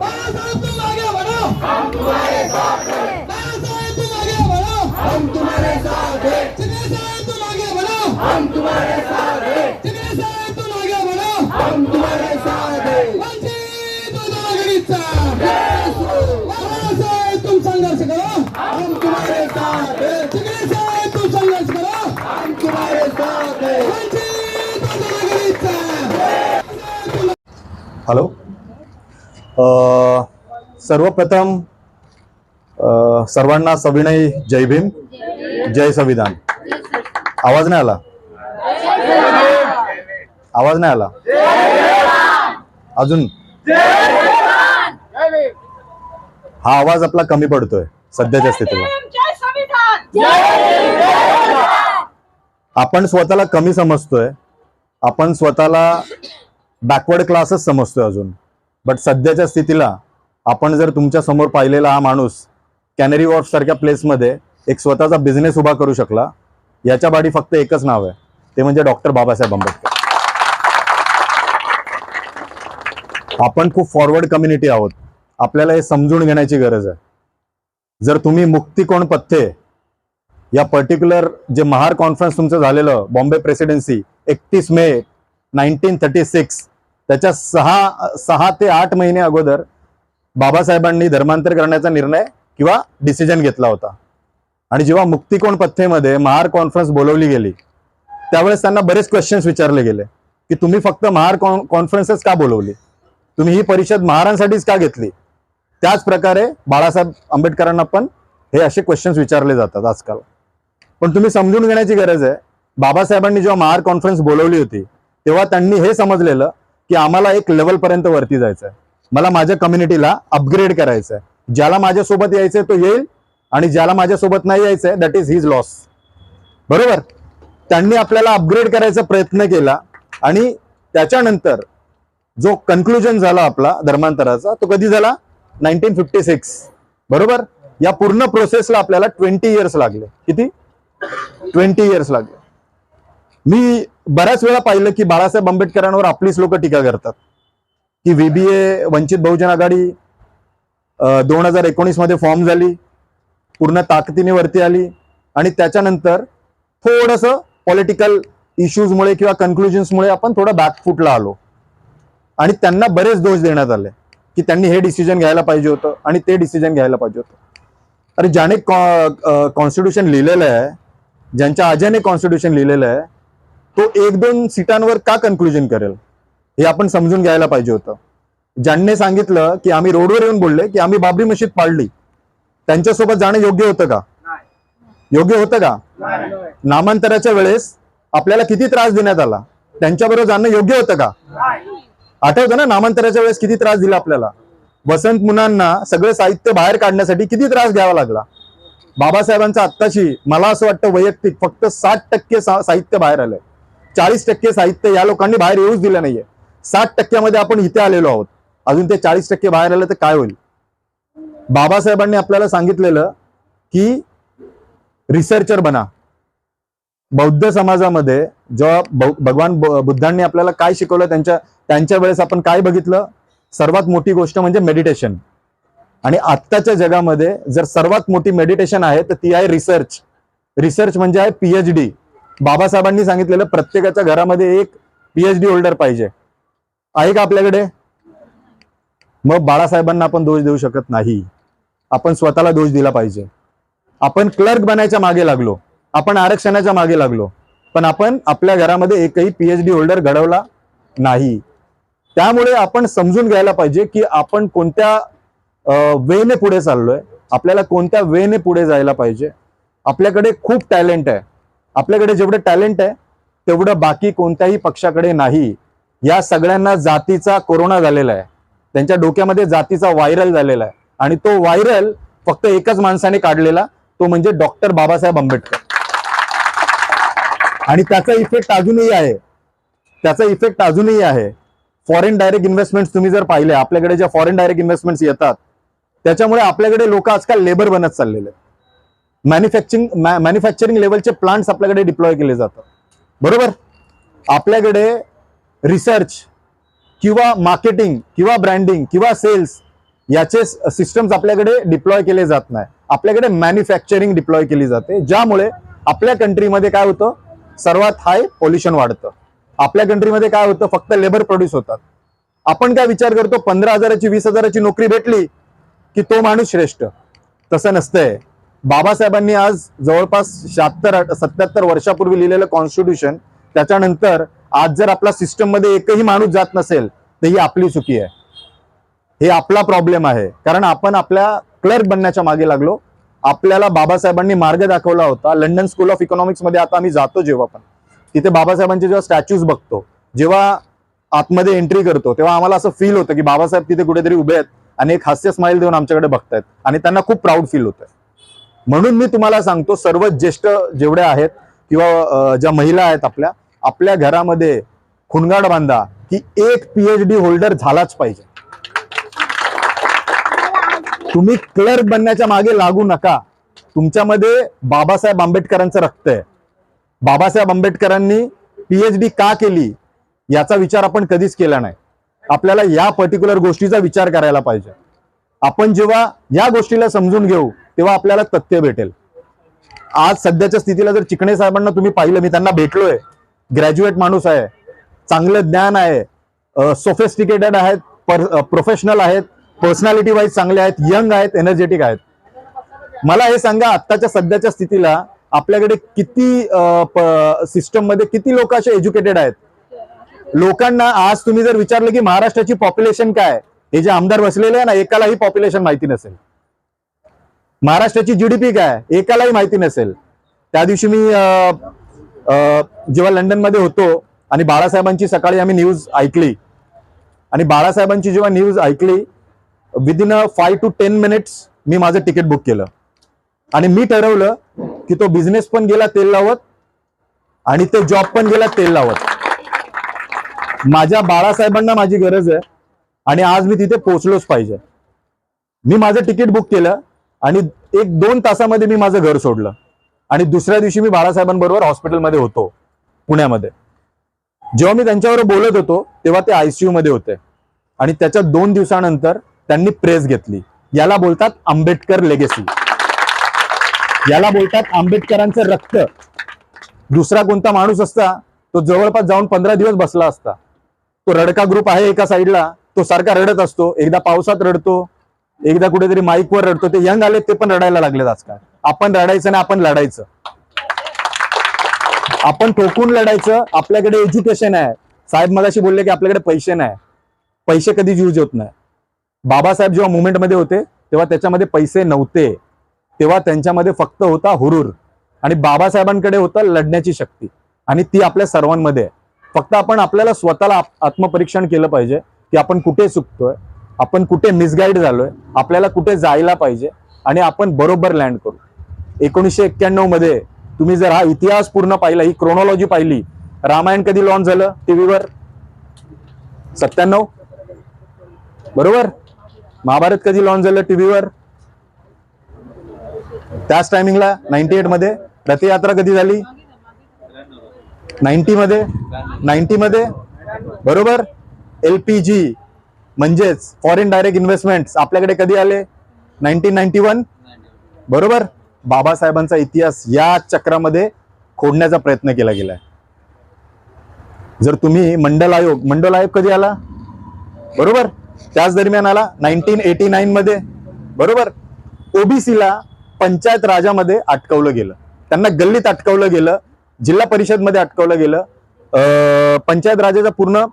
बाळासाहेब तुम आगे बढ़ो हम तुम्हारे साथ हॅलो सर्वप्रथम सर्वांना सविनय जय भीम जय संविधान. आवाज नाही आला? आवाज नाही आला? अजून? हा आवाज आपला कमी पडतोय सध्याच्या स्थितीला. आपण स्वतःला कमी समजतोय आपण स्वतःला बॅकवर्ड क्लासच समजतोय अजून. बट सध्याच्या स्थितीला आपण जर तुमच्यासमोर पाहिलेला हा माणूस कॅनरी वॉर्फ सारख्या प्लेसमध्ये एक स्वतःचा बिझनेस उभा करू शकला याच्या बाडी फक्त एकच नाव आहे. ते म्हणजे डॉक्टर बाबासाहेब आंबेडकर. आपण खूप फॉरवर्ड कम्युनिटी आहोत. आपल्याला हे समजून घेण्याची गरज आहे. जर तुम्ही मुक्तिकोण पथ्ये या पर्टिक्युलर जे महार कॉन्फरन्स तुमचं झालेलं बॉम्बे प्रेसिडेन्सी एकतीस मे नाईन्टीन थर्टी सिक्स त्याच्या सहा सहा ते आठ महिने अगोदर बाबासाहेबांनी धर्मांतर करण्याचा निर्णय किंवा डिसिजन घेतला होता. आणि जेव्हा मुक्तिकोण पथ्येमध्ये महार कॉन्फरन्स बोलवली गेली त्यावेळेस त्यांना बरेच क्वेश्चन्स विचारले गेले की तुम्ही फक्त महार कॉन कॉन्फरन्सच का बोलवली? तुम्ही ही परिषद महारांसाठीच का घेतली? त्याच प्रकारे बाळासाहेब आंबेडकरांना पण हे असे क्वेश्चन्स विचारले जातात आजकाल. पण तुम्ही समजून घेण्याची गरज आहे बाबासाहेबांनी जेव्हा महार कॉन्फरन्स बोलवली होती तेव्हा त्यांनी हे समजलेलं की आम्हाला एक लेवल पर्यंत वरती जायचं आहे मला माझ्या कम्युनिटीला अपग्रेड करायचं आहे ज्याला माझ्यासोबत यायचंय तो येईल आणि ज्याला माझ्यासोबत नाही यायचंय दॅट इज हिज लॉस बरोबर? त्यांनी आपल्याला अपग्रेड करायचा प्रयत्न केला आणि त्याच्यानंतर जो कन्क्लुजन झाला आपला धर्मांतराचा तो कधी झाला? नाईन्टीन फिफ्टी सिक्स बरोबर? या पूर्ण प्रोसेसला आपल्याला ट्वेंटी इयर्स लागले. किती? ट्वेंटी इयर्स लागले. मी बऱ्याच वेळा पाहिलं की बाळासाहेब आंबेडकरांवर आपलीच लोक टीका करतात. की व्हीबीए वंचित बहुजन आघाडी दोन हजार एकोणीसमध्ये फॉर्म झाली पूर्ण ताकदीने वरती आली आणि त्याच्यानंतर थोडस पॉलिटिकल इश्यूजमुळे किंवा कन्क्लुजन्समुळे आपण थोडं बॅकफूटला आलो. आणि त्यांना बरेच दोष देण्यात आले की त्यांनी हे डिसिजन घ्यायला पाहिजे होतं आणि ते डिसिजन घ्यायला पाहिजे होतं. अरे ज्याने कॉन्स्टिट्यूशन लिहिलेलं आहे ज्यांच्या आज्याने कॉन्स्टिट्यूशन लिहिलेलं आहे तो एक दोन सीटांवर का कन्क्लुजन करेल? हे आपण समजून घ्यायला पाहिजे होतं. ज्यांनी सांगितलं की आम्ही रोडवर येऊन बोलले की आम्ही बाबरी मशीद पाडली त्यांच्यासोबत जाणं योग्य होतं का? योग्य होतं का? नामांतराच्या वेळेस आपल्याला किती त्रास देण्यात आला? त्यांच्याबरोबर जाणं योग्य होतं का? आठवतं ना नामांतराच्या वेळेस किती त्रास दिला आपल्याला? वसंत मुलांना सगळं साहित्य बाहेर काढण्यासाठी किती त्रास घ्यावा लागला? बाबासाहेबांचं आत्ताशी मला असं वाटतं वैयक्तिक फक्त साठ टक्के साहित्य बाहेर आलंय. चाळीस टक्के साहित्य या लोकांनी बाहेर येऊच दिलं नाहीये. साठ टक्क्यामध्ये आपण इथे आलेलो आहोत. अजून ते चाळीस टक्के बाहेर आलं तर काय होईल? बाबासाहेबांनी आपल्याला सांगितलेलं की रिसर्चर बना. बौद्ध समाजामध्ये जेव्हा भगवान बुद्धांनी आपल्याला काय शिकवलं त्यांच्या त्यांच्या वेळेस आपण काय बघितलं? सर्वात मोठी गोष्ट म्हणजे मेडिटेशन आणि आत्ताच्या जगामध्ये जर सर्वात मोठी मेडिटेशन आहे तर ती आहे रिसर्च रिसर्च म्हणजे आहे पीएचडी बाबासाहेबांनी सांगितलेलं प्रत्येकाच्या घरामध्ये एक पीएचडी होल्डर पाहिजे. आहे का आपल्याकडे? मग बाळासाहेबांना आपण दोष देऊ शकत नाही. आपण स्वतःला दोष दिला पाहिजे. आपण क्लर्क बनायच्या मागे लागलो. आपण आरक्षणाच्या मागे लागलो. पण आपण आपल्या घरामध्ये एकही पीएचडी होल्डर घडवला नाही. त्यामुळे आपण समजून घ्यायला पाहिजे की आपण कोणत्या वेने पुढे चाललोय. आपल्याला कोणत्या वेने पुढे जायला पाहिजे. आपल्याकडे खूप टॅलेंट आहे. आपल्याकडे जेवढं टॅलेंट आहे तेवढं बाकी कोणत्याही पक्षाकडे नाही. या सगळ्यांना जातीचा कोरोना झालेला आहे. त्यांच्या डोक्यामध्ये जातीचा व्हायरल झालेला आहे. आणि तो व्हायरल फक्त एकच माणसाने काढलेला तो म्हणजे डॉक्टर बाबासाहेब आंबेडकर. आणि त्याचा इफेक्ट अजूनही आहे. त्याचा इफेक्ट अजूनही आहे. फॉरेन डायरेक्ट इन्व्हेस्टमेंट तुम्ही जर पाहिले आपल्याकडे ज्या फॉरेन डायरेक्ट इन्व्हेस्टमेंट्स येतात त्याच्यामुळे आपल्याकडे लोक आजकाल लेबर बनत चाललेले आहेत. मॅन्युफॅक्चरिंग मॅन्युफॅक्चरिंग लेवलचे प्लांट्स आपल्याकडे डिप्लॉय केले जातात. बरोबर? आपल्याकडे रिसर्च किंवा मार्केटिंग किंवा ब्रँडिंग किंवा सेल्स याचे सिस्टम्स आपल्याकडे डिप्लॉय केले जात नाही. आपल्याकडे मॅन्युफॅक्चरिंग डिप्लॉय केली जाते ज्यामुळे आपल्या कंट्रीमध्ये काय होतं? सर्वात हाय पोल्युशन वाढतं. आपल्या कंट्रीमध्ये काय होतं? फक्त लेबर प्रोड्यूस होतात. आपण काय विचार करतो? पंधरा हजाराची वीस हजाराची नोकरी भेटली की तो माणूस श्रेष्ठ. तसं नसतंय. बाबासाहेबांनी आज जवळपास शहात्तर सत्याहत्तर वर्षापूर्वी लिहिलेलं कॉन्स्टिट्यूशन त्याच्यानंतर आज जर आपला सिस्टममध्ये एकही माणूस जात नसेल तर ही आपली चुकी आहे. हे आपला प्रॉब्लेम आहे. कारण आपण आपल्या क्लर्क बनण्याच्या मागे लागलो. आपल्याला बाबासाहेबांनी मार्ग दाखवला होता. लंडन स्कूल ऑफ इकॉनॉमिक्समध्ये आता आम्ही जातो जेव्हा पण. तिथे बाबासाहेबांचे जेव्हा स्टॅच्यूज बघतो जेव्हा आतमध्ये एंट्री करतो तेव्हा आम्हाला असं फील होतं की बाबासाहेब तिथे कुठेतरी उभे आहेत आणि एक हास्य स्माइल देऊन आमच्याकडे बघतायत. आणि त्यांना खूप प्राऊड फील होतंय. म्हणून मी तुम्हाला सांगतो सर्व ज्येष्ठ जेवढे आहेत किंवा ज्या महिला आहेत आपल्या आपल्या घरामध्ये खुणगाड बांधा की एक पीएचडी होल्डर झालाच पाहिजे. तुम्ही क्लर्क बनण्याच्या मागे लागू नका. तुमच्यामध्ये बाबासाहेब आंबेडकरांचं रक्त आहे. बाबासाहेब आंबेडकरांनी पीएचडी का केली याचा विचार आपण कधीच केला नाही. आपल्याला या पर्टिक्युलर गोष्टीचा विचार करायला पाहिजे. आपण जेव्हा या गोष्टीला समजून घेऊ तेव्हा आपल्याला तथ्य भेटेल. आज सध्याच्या स्थितीला जर चिकणे साहेबांना तुम्ही पाहिलं मी त्यांना भेटलोय. ग्रॅज्युएट माणूस आहे. चांगलं ज्ञान आहे. सोफेस्टिकेटेड आहेत. प्रोफेशनल आहेत. पर्सनॅलिटी वाईज चांगले आहेत. यंग आहेत. एनर्जेटिक आहेत. मला हे सांगा आत्ताच्या सध्याच्या स्थितीला आपल्याकडे किती सिस्टममध्ये किती लोक असे एज्युकेटेड आहेत? लोकांना आज तुम्ही जर विचारलं की महाराष्ट्राची पॉप्युलेशन काय? हे जे आमदार बसलेले आहे ना एकालाही पॉप्युलेशन माहिती नसेल. महाराष्ट्राची जीडीपी काय? एकालाही माहिती नसेल. त्या दिवशी मी जेव्हा लंडनमध्ये होतो आणि बाळासाहेबांची सकाळी आम्ही न्यूज ऐकली. आणि बाळासाहेबांची जेव्हा न्यूज ऐकली within a five two ten minutes मी माझं तिकीट बुक केलं. आणि मी ठरवलं की तो बिझनेस पण गेला तेल लावत आणि ते जॉब पण गेला तेल लावत. माझ्या बाळासाहेबांना माझी गरज आहे आणि आज मी तिथे पोहोचलोच पाहिजे. मी माझं तिकीट बुक केलं. आणि एक दोन तासामध्ये मी माझं घर सोडलं. आणि दुसऱ्या दिवशी मी बाळासाहेबांबरोबर हॉस्पिटलमध्ये होतो पुण्यामध्ये. जेव्हा मी त्यांच्यावर बोलत होतो तेव्हा ते आयसीयू मध्ये होते. आणि त्याच्या दोन दिवसानंतर त्यांनी प्रेस घेतली. याला बोलतात आंबेडकर लेगेसी याला बोलतात आंबेडकरांचं रक्त. दुसरा कोणता माणूस असता तो जवळपास जाऊन पंधरा दिवस बसला असता. तो रडका ग्रुप आहे एका साईडला तो सारखा रडत असतो. एकदा पावसात रडतो एकदा कुठेतरी माईकवर रडतो ते यंग आले ते पण रडायला लागलेत आजकाल. आपण रडायचं ना आपण लढायचं. आपण ठोकून लढायचं आपल्याकडे एज्युकेशन आहे. साहेब मगाशी बोलले की आपल्याकडे पैसे नाही. पैसे कधीच यूज होत नाही. बाबासाहेब जेव्हा मुवमेंटमध्ये होते तेव्हा त्याच्यामध्ये पैसे नव्हते. तेव्हा त्यांच्यामध्ये फक्त होता हुरूर. आणि बाबासाहेबांकडे होतं लढण्याची शक्ती. आणि ती आपल्या सर्वांमध्ये आहे. फक्त आपण आपल्याला स्वतःला आत्मपरीक्षण केलं पाहिजे की आपण कुठे चुकतोय. आपण कुठे मिसगाईड झालोय आपल्याला कुठे जायला पाहिजे आणि आपण बरोबर लँड करू. एकोणीसशे एक्क्याण्णवमध्ये तुम्ही जर हा इतिहास पूर्ण पाहिला ही क्रोनॉलॉजी पाहिली रामायण कधी लॉन्च झालं टीव्हीवर सत्त्याण्णव? बरोबर? महाभारत कधी लॉन्च झालं टीव्हीवर त्याच टायमिंगला नाईन्टी एटमध्ये. रथयात्रा कधी झाली? नाईन्टी मध्ये. नाईन्टी मध्ये. बरोबर? एलपीजी म्हणजेच फॉरेन डायरेक्ट इन्व्हेस्टमेंट आपल्याकडे कधी आले? नाईन्टीन नाईन्टी वन बरोबर? बाबासाहेबांचा इतिहास या चक्रामध्ये खोडण्याचा प्रयत्न केला गेलाय. जर तुम्ही मंडल आयोग मंडल आयोग कधी आला? बरोबर? त्याच दरम्यान आला नाईन्टीन एटी नाईन मध्ये. बरोबर? ओबीसीला पंचायत राजामध्ये अटकवलं गेलं. त्यांना गल्लीत अटकवलं गेलं. जिल्हा परिषदमध्ये अटकवलं गेलं. पंचायत राजाचा पूर्ण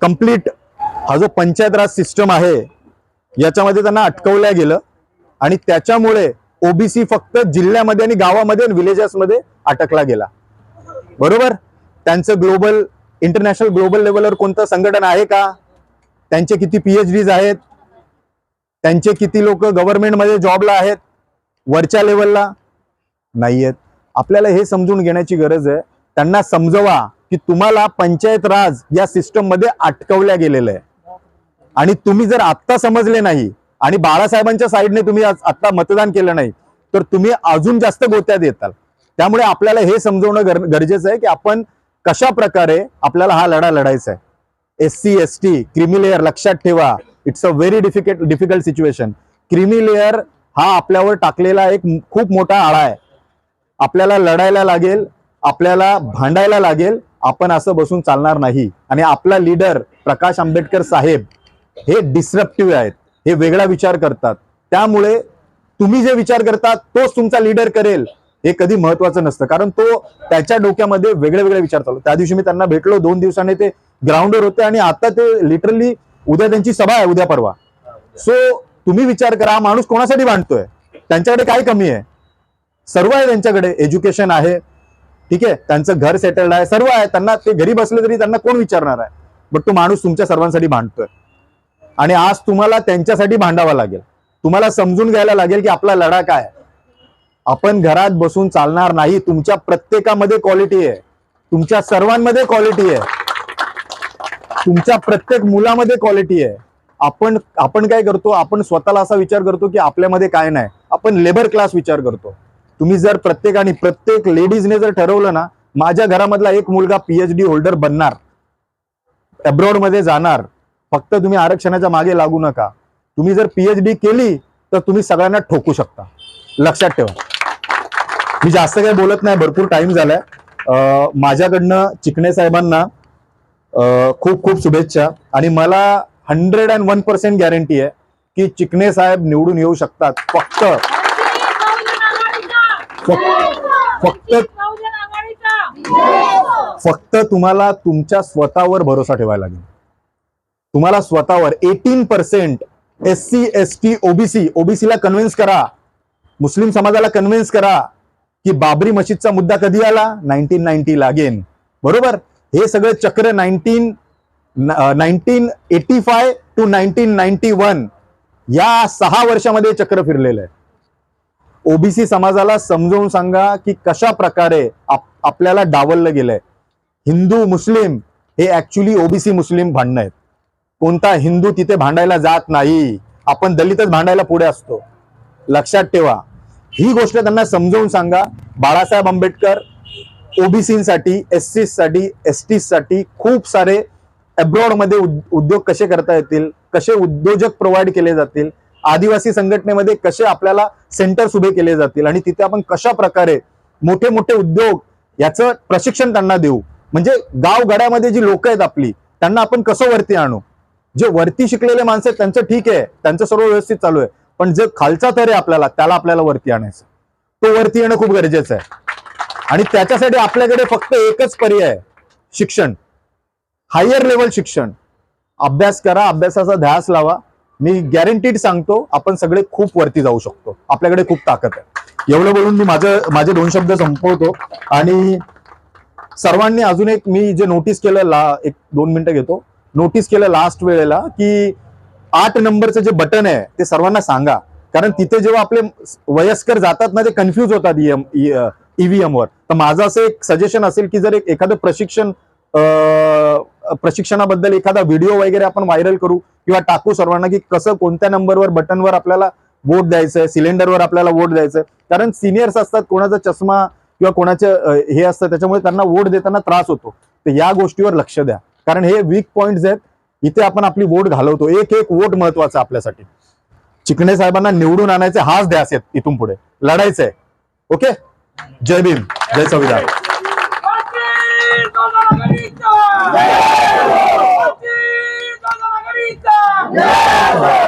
कंप्लीट हा जो पंचायत राज सिस्टम आहे याच्यामध्ये त्यांना अटकवल्या गेलं. आणि त्याच्यामुळे ओबीसी फक्त जिल्ह्यामध्ये आणि गावामध्ये आणि विलेजेसमध्ये अटकला गेला. बरोबर? त्यांचं ग्लोबल इंटरनॅशनल ग्लोबल लेवलवर कोणतं संघटन आहे का? त्यांचे किती पीएचडीज आहेत? त्यांचे किती लोक गव्हर्नमेंटमध्ये जॉबला आहेत? वरच्या लेवलला नाही आहेत आपल्याला हे समजून घेण्याची गरज आहे. त्यांना समजवा. की तुम्हाला पंचायत राज या सिस्टममध्ये अटकवल्या गेलेलं आहे आणि तुम्ही जर आत्ता समजले नाही आणि बाळासाहेबांच्या साईडने तुम्ही आत्ता मतदान केलं नाही तर तुम्ही अजून जास्त गोत्यात येताल त्यामुळे आपल्याला हे समजवणं गरजेचं आहे की आपण कशा प्रकारे आपल्याला हा लढा लढायचा आहे. S C S T creamy layer लक्षात ठेवा. It's a very difficult difficult situation creamy layer हा आपल्यावर टाकलेला एक खूप मोठा आळा आहे. आपल्याला लढायला लागेल. आपल्याला भांडायला लागेल आपण असं बसून चालणार नाही. आणि आपला लीडर प्रकाश आंबेडकर साहेब हे डिस्रप्टिव्ह आहेत हे वेगळा विचार करतात. त्यामुळे तुम्ही जे विचार करता तोच तुमचा लीडर करेल हे कधी महत्वाचं नसतं. कारण तो त्याच्या डोक्यामध्ये वेगळे वेगळे विचार चालू त्या दिवशी मी त्यांना भेटलो दोन दिवसाने ते ग्राउंडवर होते आणि आता ते लिटरली उद्या त्यांची सभा आहे उद्या परवा. सो तुम्ही विचार करा हा माणूस कोणासाठी भांडतोय? त्यांच्याकडे काय कमी आहे? सर्व आहे त्यांच्याकडे. एज्युकेशन आहे ठीक आहे? त्यांचं घर सेटल्ड आहे. सर्व आहे. त्यांना ते घरी बसले तरी त्यांना कोण विचारणार आहे? बट तो माणूस तुमच्या सर्वांसाठी भांडतोय. आणि आज तुम्हाला त्यांच्यासाठी भांडावा लागेल. तुम्हाला समजून घ्यायला लागेल की आपला लढा काय आपण घरात बसून चालणार नाही. तुमच्या प्रत्येकामध्ये क्वालिटी आहे. तुमच्या सर्वांमध्ये क्वालिटी आहे. तुमच्या प्रत्येक मुलामध्ये क्वालिटी आहे. आपण आपण काय करतो? आपण स्वतःला असा विचार करतो की आपल्यामध्ये काय नाही. आपण लेबर क्लास विचार करतो. तुम्ही जर प्रत्येकाने प्रत्येक लेडीजने जर ठरवलं ना माझ्या घरामधला एक मुलगा पीएचडी होल्डर बनणार. अब्रॉडमध्ये जाणार. फक्त तुम्ही आरक्षणाच्या मागे लागू नका. तुम्ही जर पीएचडी केली तर तुम्ही सगळ्यांना ठोकू शकता. लक्षात ठेवा. मी जास्त काही बोलत नाही भरपूर टाइम झालाय. माझ्याकडनं चिकणे साहेबांना खूप खूप शुभेच्छा. आणि मला hundred and one percent guarantee आहे की चिकणे साहेब निवडून येऊ शकतात फक्त. फक्त फक्त तुम्हाला तुमच्या स्वतःवर भरोसा ठेवायला लागेल. तुम्हाला स्वतःवर eighteen percent S C S T OBC ओबीसीला convince करा. मुस्लिम समाजाला कन्व्हिन्स करा की बाबरी मशीदचा मुद्दा कधी आला? नाईन्टीन नाईन्टी लागेन बरोबर? हे सगळं चक्र nineteen nineteen eighty five to nineteen ninety one या सहा वर्षामध्ये चक्र फिरलेलं आहे. ओबीसी समाजाला समजावून सांगा की कशा प्रकारे आप- आपल्याला डावललं गेलंय. हिंदू मुस्लिम हे ऍक्च्युली ओबीसी मुस्लिम भांडणं आहेत. कोणता हिंदू तिथे भांडायला जात नाही आपण दलितच भांडायला पुढे असतो. लक्षात ठेवा. ही गोष्ट त्यांना समजावून सांगा. बाळासाहेब आंबेडकर ओबीसीसाठी एस सी साठी एससाठी खूप सारे अब्रॉडमध्ये उद- उद्योग कसे करता येतील कसे उद्योजक प्रोव्हाइड केले जातील आदिवासी संघटनेमध्ये कसे आपल्याला सेंटर्स उभे केले जातील आणि तिथे आपण कशा प्रकारे मोठे मोठे उद्योग याचं प्रशिक्षण त्यांना देऊ? म्हणजे गावगड्यामध्ये जी लोक आहेत आपली त्यांना आपण कसं वरती आणू? जे वरती शिकलेले माणसं आहेत त्यांचं ठीक आहे त्यांचं सर्व व्यवस्थित चालू आहे. पण जे खालचा थर आहे आपल्याला त्याला आपल्याला वरती आणायचं. तो वरती येणं खूप गरजेचं आहे. आणि त्याच्यासाठी आपल्याकडे फक्त एकच पर्याय शिक्षण. हायर लेवल शिक्षण. अभ्यास करा अभ्यासाचा ध्यास लावा. मी गॅरंटीड सांगतो आपण सगळे खूप वरती जाऊ शकतो. आपल्याकडे खूप ताकद आहे. एवढं बोलून मी माझं माझे दोन शब्द संपवतो. आणि सर्वांनी अजून एक मी जे नोटीस केलं ला एक दोन मिनिटं घेतो. नोटीस केलं लास्ट वेळेला की आठ नंबरचं जे बटन आहे ते सर्वांना सांगा. कारण तिथे जेव्हा आपले वयस्कर जातात ना ते कन्फ्यूज होतात ईव्हीएम e, वर. तर माझं असं एक सजेशन असेल की जर एक एखादं प्रशिक्षण प्रशिक्षणाबद्दल एखादा व्हिडिओ वगैरे आपण व्हायरल करू किंवा टाकू सर्वांना की कसं कोणत्या नंबरवर बटनवर आपल्याला वोट द्यायचंय सिलेंडरवर आपल्याला वोट द्यायचंय. कारण सिनियर्स असतात कोणाचा चष्मा किंवा कोणाचे हे असतं त्याच्यामुळे त्यांना वोट देताना त्रास होतो. तर या गोष्टीवर लक्ष द्या. कारण हे वीक पॉईंट्स आहेत. इथे आपण आपली वोट घालवतो. एक एक वोट महत्त्वाचा आपल्यासाठी. चिकणे साहेबांना निवडून आणायचे हाच द्यास आहेत इथून पुढे. लढायचंय. ओके जय भीम. जय संविधान. やった!